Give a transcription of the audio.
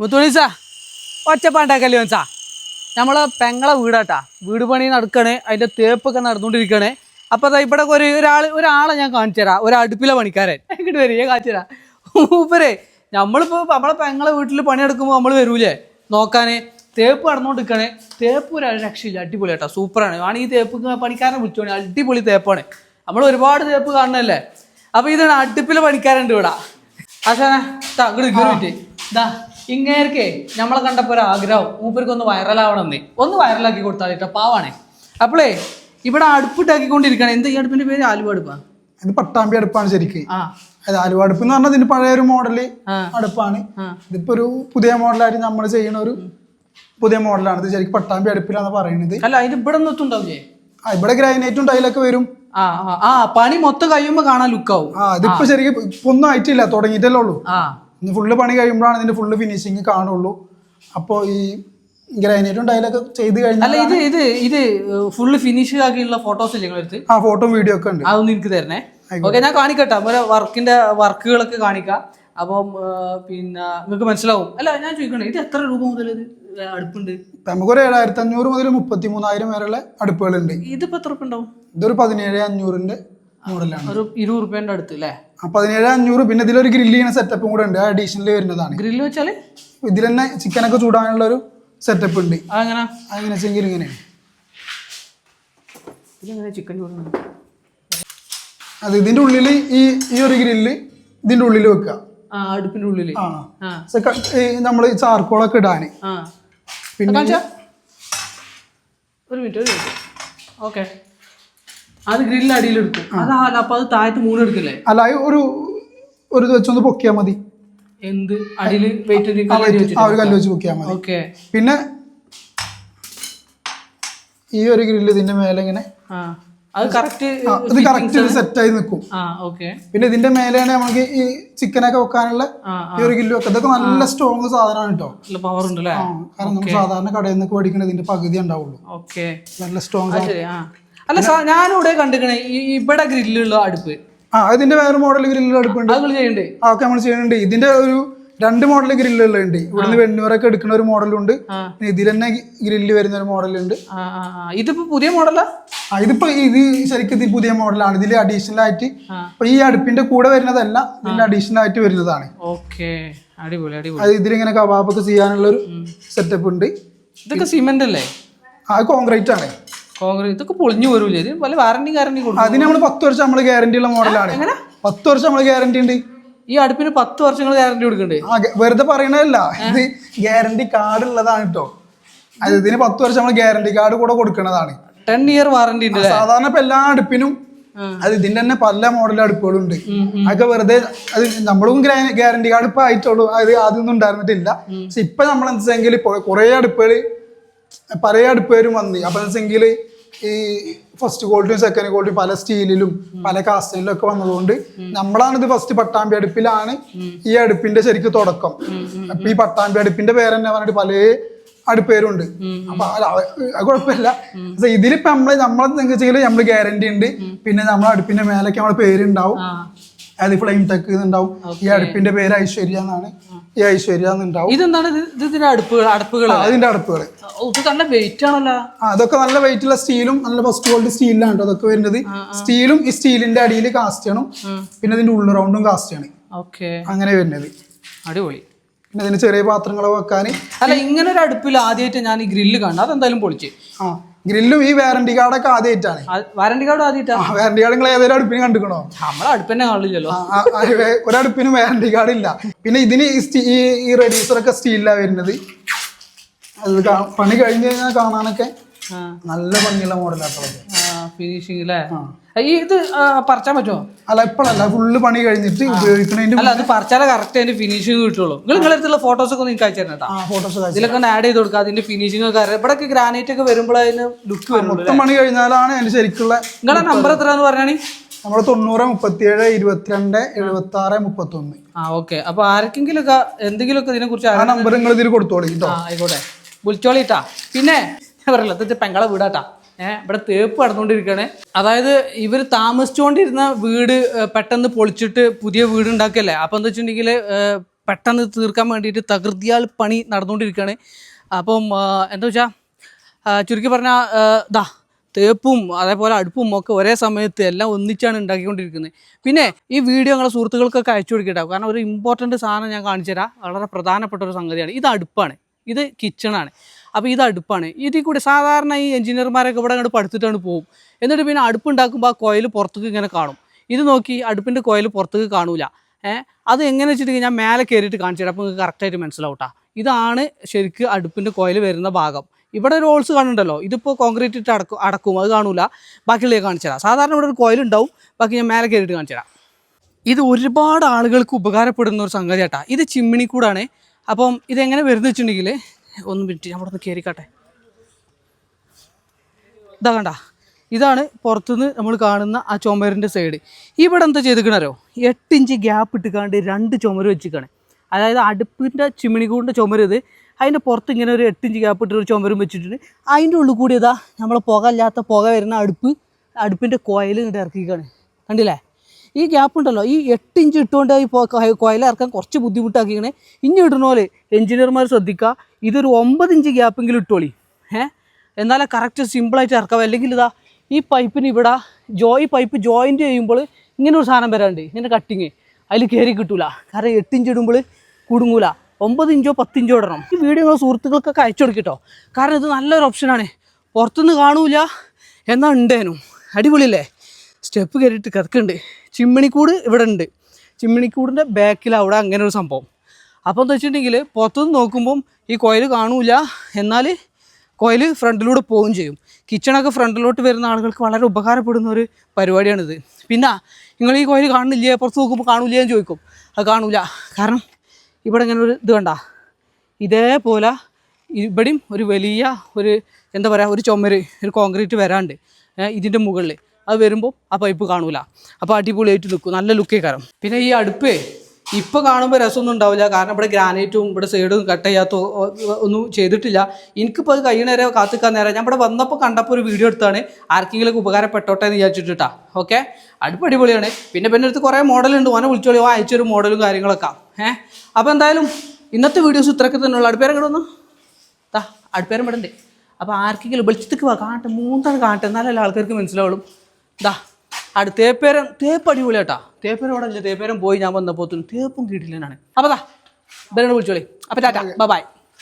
മുത്തുണിച്ച ഒച്ചപ്പാണ്ടാക്കല്ലേ വെച്ചാ നമ്മളെ പെങ്ങളെ വീടാട്ടാ. വീട് പണി നടക്കണേ അതിന്റെ തേപ്പൊക്കെ നടന്നുകൊണ്ടിരിക്കണേ. അപ്പൊ അതാ ഇവിടെ ഒരു ഒരാൾ ഒരാളെ ഞാൻ കാണിച്ചു തരാം. ഒരു അടുപ്പിലെ പണിക്കാരൻ. ഇങ്ങോട്ട് വരും ഞാൻ കാണിച്ചു തരാം. മൂപ്പരേ നമ്മളിപ്പോ നമ്മളെ പെങ്ങളെ വീട്ടിൽ പണിയെടുക്കുമ്പോൾ നമ്മൾ വരൂലേ? നോക്കാനെ. തേപ്പ് നടന്നുകൊണ്ടിരിക്കണേ. തേപ്പ് ഒരു രക്ഷയില്ല. അടിപൊളി കേട്ടോ സൂപ്പറാണ്. ആണ് ഈ തേപ്പ് പണിക്കാരനെ വിളിച്ചോണേ അടിപൊളി തേപ്പാണ്. നമ്മൾ ഒരുപാട് തേപ്പ് കാണണല്ലേ? അപ്പൊ ഇതാണ് അടുപ്പിലെ പണിക്കാരുണ്ട് ഇവിടെ ആശാനെ ഇങ്ങോട്ട് ഇതാ ഇങ്ങേർക്കേ നമ്മളെ കണ്ടപ്പോ ഒരു ആഗ്രഹം. മൂപ്പർക്ക് ഒന്ന് വൈറലാവണമെന്നേ. ഒന്ന് വൈറലാക്കി കൊടുത്താൽ കേട്ടോ പാവാണേ. അപ്പോളേ ഇവിടെ അടുപ്പിട്ടാക്കിക്കൊണ്ടിരിക്കണം. എന്ത് ഈ അടുപ്പിന്റെ പേര്? ആലുവ അടുപ്പാ? ഇത് പട്ടാമ്പി അടുപ്പാണ് ശരിക്കും. അത് ആലുവ അടുപ്പ് എന്ന് പറഞ്ഞാൽ ഇതിന് പഴയ ഒരു മോഡൽ അടുപ്പാണ്. ഇതിപ്പോ ഒരു പുതിയ മോഡലായിട്ട് നമ്മൾ ചെയ്യുന്ന ഒരു പുതിയ മോഡലാണ്. ഇത് ശരിക്കും പട്ടാമ്പി അടുപ്പിലാന്ന് പറയുന്നത് അല്ല അതിന് ഇവിടെ ആ ഇവിടെ ഗ്രാനൈറ്റും ടൈലൊക്കെ വരും. ആ പണി മൊത്തം കഴിയുമ്പോ കാണാൻ ലുക്കാവും. ആ ഇതിപ്പോ ശരിക്കും ഇപ്പൊ ഒന്നും ആയിട്ടില്ല. തുടങ്ങിയിട്ടല്ലേ ഉള്ളൂ. ഇനി ഫുള്ള് പണി കഴിയുമ്പോഴാണ് ഇതിന്റെ ഫുള്ള് ഫിനിഷിങ് കാണുള്ളൂ. അപ്പോൾ ഈ ഗ്രാനൈറ്റും ടൈലൊക്കെ ചെയ്ത് കഴിഞ്ഞാൽ അല്ല ഇത് ഇത് ഇത് ഫുള്ള് ഫിനിഷ് ആക്കിയുള്ള ഫോട്ടോസ് ഇല്ലേ നിങ്ങളെടുത്ത്? ആ ഫോട്ടോ വീഡിയോ ഒക്കെ ഉണ്ട്. അതൊന്നും എനിക്ക് തരണേ. ഓക്കെ ഞാൻ കാണിക്കട്ടെ. ഒരു വർക്കിന്റെ വർക്കുകളൊക്കെ കാണിക്കാം. അപ്പം പിന്നെ നിങ്ങൾക്ക് മനസ്സിലാവും. അല്ല ഞാൻ ചോദിക്കണേ ഇത് എത്ര രൂപ മുതൽ ഇത് അടുപ്പുണ്ട്? നമുക്ക് നമുക്കൊരു ഏഴായിരത്തി അഞ്ഞൂറ് മുതൽ മുപ്പത്തി മൂന്നായിരം വരെയുള്ള അടുപ്പുകളുണ്ട്. ഇതിപ്പോ എത്ര ഉണ്ടാവും? ഇതൊരു പതിനേഴ് അഞ്ഞൂറിന്റെ മോഡലാണ് ഒരു ഇരുപത് റുപ്യന്റെ അടുത്ത് അല്ലേ? പതിനേഴ് അഞ്ഞൂറ് പിന്നെ ഇതിലൊരു ഗ്രില്ല് ചെയ്യുന്ന സെറ്റപ്പും കൂടെ ഉണ്ട്. അഡീഷണൽ വരുന്നതാണ്. ഗ്രില്ല് വെച്ചാൽ? ഇതിൽ തന്നെ ചിക്കൻ ഒക്കെ ചൂടാനുള്ള ഒരു സെറ്റപ്പ് ഉണ്ട് അങ്ങനെ വെച്ചെങ്കിൽ ചിക്കൻ അത് ഇതിന്റെ ഉള്ളിൽ ഈ ഈ ഒരു ഗ്രില്ല് ഇതിന്റെ ഉള്ളിൽ വെക്കുക. അടുപ്പിന്റെ ആ. നമ്മൾ ചാർക്കോളൊക്കെ ഇടാന്. പിന്നെ? ഒരു മിനിറ്റ് ഒരു മിനിറ്റ് ഓക്കെ അത് ഗ്രില്ല് അടിയിലെടുക്കും അതാ അപ്പൊ അത് താഴത്ത് മൂന്ന് എടുക്കില്ലേ? അല്ല ഒരു ഒരു വെച്ചൊന്ന് പൊക്കിയാൽ മതി. എന്ത്? അടിയിൽ വെയിറ്റ് ആ ഒരു കല്ല് വെച്ച് പൊക്കിയാൽ മതി. ഓക്കെ. പിന്നെ ഈ ഒരു ഗ്രില്ല് ഇതിന്റെ മേലെ ഇങ്ങനെ അത് കറക്റ്റ് ഇത് കറക്റ്റ് സെറ്റ് ആയി നിൽക്കും പിന്നെ ഇതിന്റെ മേലെയാണ് നമുക്ക് ഈ ചിക്കനൊക്കെ വെക്കാനുള്ള ഈ ഒരു കിലോ ഒക്കെ ഇതൊക്കെ നല്ല സ്ട്രോങ് സാധനമാണ് കേട്ടോ പവർ ഉണ്ട് കാരണം നമ്മൾ സാധാരണ കടയിൽ നിന്നൊക്കെ മേടിക്കുന്നത് ഇതിന്റെ പകുതി ഉണ്ടാവുള്ളൂ. നല്ല സ്ട്രോങ് അല്ല സാർ ഞാനിവിടെ കണ്ടിരിക്കണേ ഈ ഇവിടെ ഗ്രില്ലുള്ള അടുപ്പ്. ആ ഇതിന്റെ വേറെ മോഡൽ ഗ്രില്ലുള്ള അടുപ്പുണ്ട്. അത് ചെയ്യണ്ടേ? ആ ഒക്കെ നമ്മൾ ചെയ്യുന്നുണ്ട് ഇതിന്റെ ഒരു രണ്ട് മോഡൽ ഗ്രില്ലുകളുണ്ട് ഇവിടുന്ന് വെണ്ണൂറൊക്കെ എടുക്കുന്ന ഒരു മോഡലുണ്ട് ഇതിൽ തന്നെ ഗ്രില്ല് വരുന്ന ഒരു മോഡലുണ്ട് ഇതിപ്പോ പുതിയ മോഡലാ ആ? ഇതിപ്പോ ഇത് ശരിക്കും ഇത് പുതിയ മോഡലാണ് ഇതിൽ അഡീഷണൽ ആയിട്ട് ഈ അടുപ്പിന്റെ കൂടെ വരുന്നതല്ല ഇതിൽ അഡീഷണൽ ആയിട്ട് വരുന്നതാണ്. ഓക്കെ. അടിപൊളി അടിപൊളി. അത് ഇതിലിങ്ങനെ കബാബൊക്കെ ചെയ്യാനുള്ള ഒരു സെറ്റപ്പ് ഉണ്ട്. ഇതൊക്കെ സിമെന്റ് അല്ലേ? ആ കോൺക്രീറ്റ് ആണ്. കോൺക്രീറ്റ് ഇതൊക്കെ പൊളിഞ്ഞു വരൂലേ ഇത് വല്ല വാറണ്ടി ഗ്യാരണ്ടി കൊടുക്കും അതിന് നമ്മൾ പത്ത് വർഷം നമ്മൾ ഗ്യാരണ്ടി ഉള്ള മോഡലാണ് പത്ത് വർഷം നമ്മൾ ഗ്യാരണ്ടി ഉണ്ട്. ഈ അടുപ്പിന് പത്ത് വർഷങ്ങൾ ഗ്യാരണ്ടി കൊടുക്കണ്ടേ? വെറുതെ പറയണതല്ല. ഇത് ഗ്യാരണ്ടി കാർഡ് ഉള്ളതാണ് കേട്ടോ അത് ഇതിന് പത്ത് വർഷം നമ്മൾ ഗ്യാരണ്ടി കാർഡ് കൂടെ കൊടുക്കുന്നതാണ് ടെൻ ഇയർ വാറണ്ടി ഉണ്ട് സാധാരണ ഇപ്പൊ എല്ലാ അടുപ്പിനും അത് ഇതിന്റെ തന്നെ പല മോഡൽ അടുപ്പുകളും ഉണ്ട്. അതൊക്കെ വെറുതെ അത് നമ്മളും ഗ്യാരണ്ടി കാർഡ് ഇപ്പൊ ആയിട്ടുള്ളൂ. അത് ആദ്യമൊന്നും ഉണ്ടായിരുന്നിട്ടില്ല. പക്ഷെ ഇപ്പൊ നമ്മൾ എന്താ വെച്ചെങ്കിൽ കുറെ അടുപ്പുകൾ പല അടുപ്പേരും വന്നി. അപ്പൊ വെച്ചെങ്കിൽ ഈ ഫസ്റ്റ് ക്വാളിറ്റിയും സെക്കൻഡ് ക്വാളിറ്റിയും പല സ്റ്റീലിലും പല കാസ്റ്റിലും ഒക്കെ വന്നതുകൊണ്ട് നമ്മളാണ് ഇത് ഫസ്റ്റ് പട്ടാമ്പി അടുപ്പിലാണ് ഈ അടുപ്പിന്റെ ശരിക്കും തുടക്കം. അപ്പൊ ഈ പട്ടാമ്പി അടുപ്പിന്റെ പേര് തന്നെ പറഞ്ഞിട്ട് പല അടുപ്പേരുണ്ട്. അപ്പൊ കുഴപ്പമില്ല. ഇതിലിപ്പോ നമ്മൾ നമ്മളെ വെച്ചാൽ നമ്മൾ ഗ്യാരണ്ടി ഉണ്ട്. പിന്നെ നമ്മളെ അടുപ്പിന്റെ മേലൊക്കെ നമ്മളെ പേരുണ്ടാവും. അത് ഫ്ലെയിം ടെക് ഉണ്ടാവും ഈ അടുപ്പിന്റെ പേര് ഐശ്വര്യ എന്നാണ്. ഈ ഐശ്വര്യ എന്നുണ്ടാവും ഇതെന്താണ്? ഇത് ഇത് ഇതിന്റെ അടുപ്പുകൾ അതിന്റെ അടുപ്പുകൾ. ഇത് നല്ല വെയിറ്റ് ആണല്ലോ. അതൊക്കെ നല്ല വെയിറ്റ് ഉള്ള സ്റ്റീലും നല്ല ഫസ്റ്റ് ക്വാളിറ്റി സ്റ്റീലിലാണ് അതൊക്കെ വരുന്നത്. സ്റ്റീലും ഈ സ്റ്റീലിന്റെ അടിയിൽ കാസ്റ്റ് ചെയ്യണം. പിന്നെ ഇതിന്റെ ഉള്ളു റൗണ്ടും കാസ്റ്റ് ചെയ്യണം. ഓക്കെ അങ്ങനെ വരുന്നത്. അടിപൊളി. പിന്നെ ഇതിന് ചെറിയ പാത്രങ്ങൾ വെക്കാൻ അല്ല ഇങ്ങനെ ഒരു അടുപ്പിൽ ആദ്യമായിട്ട് ഞാൻ ഈ ഗ്രില്ല് കാണും അതെന്തായാലും പൊളിച്ച്. ആ. ഗ്രില്ലും ഈ വാറന്റി കാർഡൊക്കെ ആദ്യമായിട്ടാണ് വാറന്റി കാർഡ് ആദ്യമായിട്ടാണ് വാറന്റി കാർഡ് നിങ്ങൾ ഏതൊരു അടുപ്പിന് കണ്ടുക്കണോ? നമ്മളെ അടുപ്പിനെ കാണില്ലല്ലോ. ഒരടുപ്പിനും വാറണ്ടി കാർഡ് ഇല്ല. പിന്നെ ഇതിന് ഈ റെഡ്യൂസറൊക്കെ സ്റ്റീലിലാണ് വരുന്നത്. അത് പണി കഴിഞ്ഞ് കഴിഞ്ഞാൽ കാണാനൊക്കെ നല്ല ഭംഗിയുള്ള മോഡലാട്ടുള്ളത് ഫിനിഷിംഗ് അല്ലേ ഈ ഇത് പറിച്ചാൻ പറ്റുമോ? അല്ല ഇപ്പോഴല്ല ഫുള്ള് പണി കഴിഞ്ഞിട്ട് ഉപയോഗിക്കണതിന്റെ അല്ല അത് പറിച്ചാലേ കറക്റ്റ് അതിന്റെ ഫിനിഷിംഗ് കിട്ടുള്ളൂ. നിങ്ങൾ നിങ്ങളുടെ അടുത്തുള്ള ഫോട്ടോസ് ഒക്കെ നിങ്ങൾക്ക് അയച്ചു തരണം ഫോട്ടോസ് ഇതിലൊക്കെ ആഡ് ചെയ്ത് കൊടുക്കുക അതിന്റെ ഫിനിഷിംഗ് ഒക്കെ ഇവിടെ ഗ്രാനൈറ്റ് ഒക്കെ വരുമ്പോൾ അതിന് ലുക്ക് വരും മൊത്തം പണി കഴിഞ്ഞാലാണ് അതിന് ശരിക്കുള്ള നിങ്ങളുടെ നമ്പർ എത്രയാന്ന് പറഞ്ഞാണി നമ്മൾ തൊണ്ണൂറ് മുപ്പത്തിയേഴ് ഇരുപത്തിരണ്ട് എഴുപത്തി ആറ് മുപ്പത്തി ഒന്ന് ആ ഓക്കെ അപ്പൊ ആർക്കെങ്കിലും ഒക്കെ എന്തെങ്കിലും ഒക്കെ ഇതിനെ കുറിച്ച് ആ നമ്പർ നിങ്ങൾ ഇതിൽ കൊടുത്തോളി ആയിക്കോട്ടെ. വിളിച്ചോളിട്ടാ. പിന്നെ ഞാൻ പറയല്ലോ ഇത് പെങ്ങളെ വീടാട്ടാ. ഏഹ് ഇവിടെ തേപ്പ് നടന്നുകൊണ്ടിരിക്കുകയാണ്. അതായത് ഇവർ താമസിച്ചുകൊണ്ടിരുന്ന വീട് പെട്ടെന്ന് പൊളിച്ചിട്ട് പുതിയ വീട് ഉണ്ടാക്കിയല്ലേ? അപ്പോൾ എന്താ വെച്ചിട്ടുണ്ടെങ്കിൽ പെട്ടെന്ന് തീർക്കാൻ വേണ്ടിയിട്ട് തകൃതിയാൽ പണി നടന്നുകൊണ്ടിരിക്കുകയാണ്. അപ്പം എന്താ വെച്ചാൽ ചുരുക്കി പറഞ്ഞാൽ ദാ തേപ്പും അതേപോലെ അടുപ്പും ഒക്കെ ഒരേ സമയത്ത് എല്ലാം ഒന്നിച്ചാണ് ഉണ്ടാക്കിക്കൊണ്ടിരിക്കുന്നത്. പിന്നെ ഈ വീഡിയോ ഞങ്ങളെ സുഹൃത്തുക്കൾക്കൊക്കെ അയച്ചു കൊടുക്കട്ടോ. കാരണം ഒരു ഇമ്പോർട്ടന്റ് സാധനം ഞാൻ കാണിച്ചു തരാം വളരെ പ്രധാനപ്പെട്ട ഒരു സംഗതിയാണ്. ഇത് അടുപ്പാണ്. ഇത് കിച്ചണാണ് അപ്പോൾ ഇത് അടുപ്പാണ്. ഇതിൽ കൂടി സാധാരണ ഈ എഞ്ചിനീയർമാരൊക്കെ ഇവിടെ അങ്ങോട്ട് പഠിച്ചിട്ടാണ് പോകും എന്നിട്ട് പിന്നെ അടുപ്പുണ്ടാക്കുമ്പോൾ ആ കോയിൽ പുറത്തേക്ക് ഇങ്ങനെ കാണും. ഇത് നോക്കി അടുപ്പിന്റെ കോയിൽ പുറത്തേക്ക് കാണൂല. ഏഹ് അത് എങ്ങനെ വെച്ചിട്ടുണ്ടെങ്കിൽ ഞാൻ മേലെ കയറിയിട്ട് കാണിച്ചു അപ്പോൾ നിങ്ങൾക്ക് കറക്റ്റായിട്ട് മനസ്സിലാവട്ടാ. ഇതാണ് ശരിക്ക് അടുപ്പിന്റെ കോയിൽ വരുന്ന ഭാഗം. ഇവിടെ ഒരു ഹോൾസ് കാണുന്നുണ്ടല്ലോ. ഇതിപ്പോൾ കോൺക്രീറ്റ് ഇട്ട് അടക്കും അടക്കും. അത് കാണൂല. ബാക്കിയുള്ളത് കാണിച്ചു തരാം. സാധാരണ ഇവിടെ ഒരു കോയിൽ ഉണ്ടാവും. ബാക്കി ഞാൻ മേലെ കയറിയിട്ട് കാണിച്ചു തരാം. ഇത് ഒരുപാട് ആളുകൾക്ക് ഉപകാരപ്പെടുന്ന ഒരു സംഗതി ഇത് ചിമ്മിണി കൂടാണ്. അപ്പം ഇതെങ്ങനെ വരുന്ന വെച്ചിട്ടുണ്ടെങ്കിൽ ഒന്ന് മിനിറ്റ് ഞാൻ അവിടെ നിന്ന് കയറിക്കട്ടെ ഇതാ കണ്ട ഇതാണ് പുറത്തുനിന്ന് നമ്മൾ കാണുന്ന ആ ചുമരിന്റെ സൈഡ് ഇവിടെ എന്താ ചെയ്തിക്കണോ എട്ട് ഇഞ്ച് ഗ്യാപ്പ് ഇട്ടിക്കാണ്ട് രണ്ട് ചുമര് വെച്ചിക്കാണ് അതായത് അടുപ്പിന്റെ ചിമ്മിണിക്കൂടിന്റെ ഇത്. അതിന്റെ പുറത്ത് ഇങ്ങനെ ഒരു എട്ട് ഇഞ്ച് ഗ്യാപ്പ് ഇട്ട് ഒരു ചുമരും വെച്ചിട്ടുണ്ട്. അതിന്റെ ഉള്ളിൽ കൂടി ഇതാ നമ്മളെ പുക ഇല്ലാത്ത പുക വരുന്ന അടുപ്പ് അടുപ്പിന്റെ കോയിൽ ഇങ്ങോട്ട് ഇറക്കിക്കാണ് കണ്ടില്ലേ? ഈ ഗ്യാപ്പ് ഉണ്ടല്ലോ. ഈ എട്ട് ഇഞ്ച് ഇട്ടുകൊണ്ട് ഈ കോയിൽ ഇറക്കാൻ കുറച്ച് ബുദ്ധിമുട്ടാക്കിയാണ് ഇനി ഇടണ പോലെ എഞ്ചിനീയർമാർ ശ്രദ്ധിക്കുക ഇതൊരു ഒമ്പത് ഇഞ്ച് ഗ്യാപ്പെങ്കിലും ഇട്ടോളി. ഏഹ് എന്നാലേ കറക്റ്റ് സിമ്പിളായിട്ട് ഇറക്കാം അല്ലെങ്കിൽ ഇതാ ഈ പൈപ്പിന് ഇവിടെ ജോ ഈ പൈപ്പ് ജോയിന്റ് ചെയ്യുമ്പോൾ ഇങ്ങനെ ഒരു സാധനം വരാണ്ട് ഇങ്ങനെ കട്ടിങ് അതിൽ കയറി കിട്ടൂല. കാരണം എട്ട് ഇഞ്ച് ഇടുമ്പോൾ കുടുങ്ങൂല. ഒമ്പത് ഇഞ്ചോ പത്ത് ഇഞ്ചോ ഇടണം. ഈ വീഡിയോ സുഹൃത്തുക്കൾക്കൊക്കെ അയച്ചു കൊടുക്കട്ടോ. കാരണം ഇത് നല്ലൊരു ഓപ്ഷനാണ് പുറത്തുനിന്ന് കാണൂല എന്നാൽ ഉണ്ടേനും. അടിപൊളിയല്ലേ? സ്റ്റെപ്പ് കയറിയിട്ട് കിടക്കുന്നുണ്ട് ചിമ്മിണിക്കൂട് ഇവിടെ ഉണ്ട് ചിമ്മിണിക്കൂടിന്റെ ബാക്കിൽ അവിടെ അങ്ങനെ ഒരു സംഭവം. അപ്പോൾ എന്താ വെച്ചിട്ടുണ്ടെങ്കിൽ പുറത്തുനിന്ന് നോക്കുമ്പം ഈ കോയിൽ കാണൂല. എന്നാൽ കോയിൽ ഫ്രണ്ടിലൂടെ പോവുകയും ചെയ്യും. കിച്ചണൊക്കെ ഫ്രണ്ടിലോട്ട് വരുന്ന ആളുകൾക്ക് വളരെ ഉപകാരപ്പെടുന്ന ഒരു പരിപാടിയാണിത്. പിന്നെ നിങ്ങൾ ഈ കോയിൽ കാണുന്നില്ലേ? പുറത്ത് നോക്കുമ്പോൾ കാണൂലേ എന്ന് ചോദിക്കും. അത് കാണൂല. കാരണം ഇവിടെ ഇങ്ങനെ ഒരു ഇത് കണ്ട? ഇതേപോലെ ഇവിടെയും ഒരു വലിയ ഒരു എന്താ പറയുക ഒരു ചുമര് ഒരു കോൺക്രീറ്റ് വരാണ്ട്. ഇതിന്റെ മുകളിൽ അത് വരുമ്പോൾ ആ പൈപ്പ് കാണൂല. അപ്പോൾ അടിപൊളിയായിട്ട് നിൽക്കും നല്ല ലുക്കേ കാരണം പിന്നെ ഈ അടുപ്പേ ഇപ്പോൾ കാണുമ്പോൾ രസമൊന്നും ഉണ്ടാവില്ല. കാരണം ഇവിടെ ഗ്രാനൈറ്റും ഇവിടെ സൈഡും കട്ട് ചെയ്യാത്ത ഒന്നും ചെയ്തിട്ടില്ല. എനിക്കിപ്പോൾ അത് കഴിയുന്ന നേരം കാത്തിക്കാൻ നേരം. ഞാൻ ഇവിടെ വന്നപ്പോൾ കണ്ടപ്പോൾ ഒരു വീഡിയോ എടുത്താണ്. ആർക്കെങ്കിലും ഉപകാരപ്പെട്ടോട്ടെ എന്ന് വിചാരിച്ചിട്ടാ. ഓക്കെ അടുപ്പ് അടിപൊളിയാണ്. പിന്നെ പിന്നെ അടുത്ത് കുറേ മോഡലുണ്ട്. ഓനെ വിളിച്ചോളി. ഓ അയച്ചൊരു മോഡലും കാര്യങ്ങളൊക്കെ. ഏഹ് അപ്പോൾ എന്തായാലും ഇന്നത്തെ വീഡിയോസ് ഇത്രയൊക്കെ തന്നെയുള്ള അടുപ്പേരം കിടന്നു താ അടുപ്പേരം വിടണ്ടേ അപ്പോൾ ആർക്കെങ്കിലും വെളിച്ചത്തേക്ക് വാ. കാണട്ടെ മൂന്നാണ് കാണട്ടെ. എന്നാലല്ലേ ആൾക്കാർക്ക് മനസ്സിലാവുള്ളൂ. ദാ അടു തേപ്പേരം തേപ്പ് അടിപൊളി കേട്ടാ തേപ്പേരം അവിടെ ഇല്ല തേപ്പേരം പോയി ഞാൻ വന്നപ്പോൾ തേപ്പും കിട്ടില്ലെന്നാണ് അപ്പോൾ ദാ ബരണ വിളിച്ചോളി. അപ്പോൾ ടാറ്റ ബൈ.